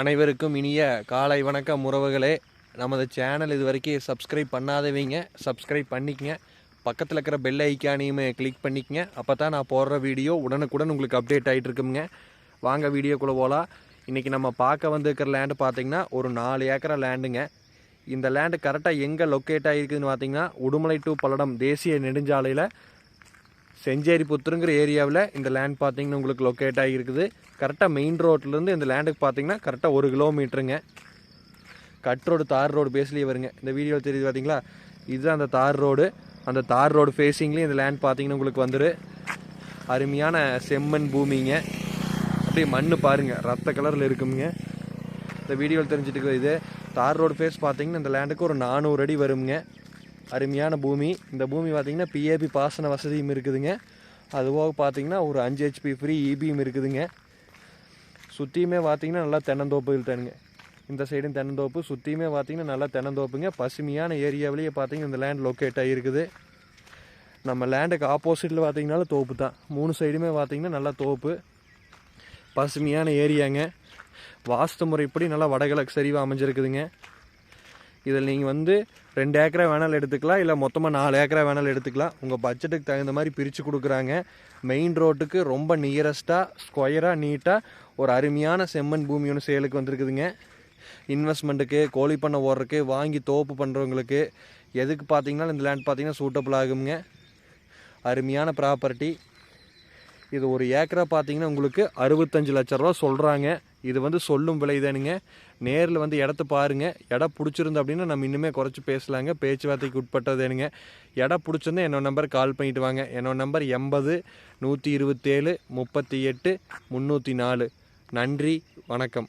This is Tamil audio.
அனைவருக்கும் இனிய காலை வணக்கம் உறவுகளே. நமது சேனல் இது வரைக்கும் சப்ஸ்கிரைப் பண்ணாதவங்க சப்ஸ்கிரைப் பண்ணிக்கங்க. பக்கத்தில் இருக்கிற பெல் ஐக்கானையுமே கிளிக் பண்ணிக்கங்க. அப்போ தான் நான் போடுற வீடியோ உடனுக்குடன் உங்களுக்கு அப்டேட் ஆகிட்டு இருக்குங்க வாங்க வீடியோக்குள்ளே போகலாம் இன்றைக்கி நம்ம பார்க்க வந்துருக்கிற லேண்டு பார்த்தீங்கன்னா ஒரு நாலு ஏக்கரா லேண்டுங்க இந்த லேண்டு கரெக்டாக எங்கே லொக்கேட் ஆகிருக்குதுன்னு பார்த்தீங்கன்னா உடுமலை டு பல்லடம் தேசிய நெடுஞ்சாலையில் செஞ்சேரி புத்துருங்கிற ஏரியாவில் இந்த லேண்ட் பார்த்தீங்கன்னா உங்களுக்கு லொக்கேட் ஆகியிருக்குது. கரெக்டாக மெயின் ரோட்லேருந்து இந்த லேண்டுக்கு பார்த்தீங்கன்னா கரெக்டாக ஒரு கிலோமீட்டருங்க கட் ரோடு தார் ரோடு பேஸ்லேயே வருங்க. இந்த வீடியோ தெரியுது பார்த்தீங்களா இதுதான் அந்த தார் ரோடு அந்த தார் ரோடு ஃபேஸிங்லேயும் இந்த லேண்ட் பார்த்தீங்கன்னா உங்களுக்கு வந்துரு. அருமையான செம்மண் பூமிங்க. அப்படியே மண் பாருங்கள் ரத்த கலரில் இருக்குங்க இந்த வீடியோவில் தெரிஞ்சுட்டு இது. தார் ரோடு ஃபேஸ் பார்த்தீங்கன்னா இந்த லேண்டுக்கு ஒரு நானூறு அடி வருங்க அருமையான பூமி. இந்த பூமி பார்த்தீங்கன்னா பிஏபி பாசன வசதியும் இருக்குதுங்க. அதுபோக பார்த்தீங்கன்னா ஒரு அஞ்சு ஹெச்பி ஃப்ரீ இபியும் இருக்குதுங்க. சுற்றியுமே பார்த்திங்கன்னா நல்லா தென்னந்தோப்புகள் தானுங்க. இந்த சைடும் தென்னந்தோப்பு. சுற்றியுமே பார்த்திங்கன்னா நல்லா தென்னந்தோப்புங்க. பசுமையான ஏரியாவிலேயே பார்த்தீங்கன்னா இந்த லேண்ட் லொக்கேட் ஆகிருக்குது நம்ம லேண்டுக்கு ஆப்போசிட்டில் பார்த்திங்கனாலும் தோப்பு தான். மூணு சைடுமே பார்த்திங்கன்னா நல்லா தோப்பு. பசுமையான ஏரியாங்க. வாஸ்து முறைப்படி நல்லா வடகிழக்கு சரிவாக அமைஞ்சிருக்குதுங்க. இதில் நீங்கள் வந்து ரெண்டு ஏக்கரா வேணாலும் எடுத்துக்கலாம் இல்லை மொத்தமாக நாலு ஏக்கரை வேணாலும் எடுத்துக்கலாம். உங்கள் பட்ஜெட்டுக்கு தகுந்த மாதிரி பிரித்து கொடுக்குறாங்க. மெயின் ரோட்டுக்கு ரொம்ப நியரஸ்ட்டாக ஸ்கொயராக நீட்டாக ஒரு அருமையான செம்மண் பூமி ஒன்று சேலுக்கு வந்திருக்குதுங்க. இன்வெஸ்ட்மெண்ட்டுக்கு கோழி பண்ணை ஓடுறதுக்கு வாங்கி தோப்பு பண்ணுறவங்களுக்கு எதுக்கு பார்த்தீங்கன்னா இந்த லேண்ட் பார்த்தீங்கன்னா சூட்டபிள் ஆகுங்க அருமையான ப்ராப்பர்ட்டி இது ஒரு ஏக்கரை பார்த்தீங்கன்னா உங்களுக்கு அறுபத்தஞ்சு லட்ச ரூபா சொல்கிறாங்க இது வந்து சொல்லும் விலை தானுங்க. நேரில் வந்து இடத்த பாருங்கள் இடம் பிடிச்சிருந்து அப்படின்னா நம்ம இன்னுமே குறைச்சி பேசலாங்க. பேச்சுவார்த்தைக்கு உட்பட்டதேனுங்க இடம் பிடிச்சிருந்தா என்னோட நம்பர் கால் பண்ணிட்டு வாங்க. என்னோட நம்பர் எண்பது நூற்றி இருபத்தேழு முப்பத்தி எட்டு முந்நூற்றி நாலு. நன்றி வணக்கம்.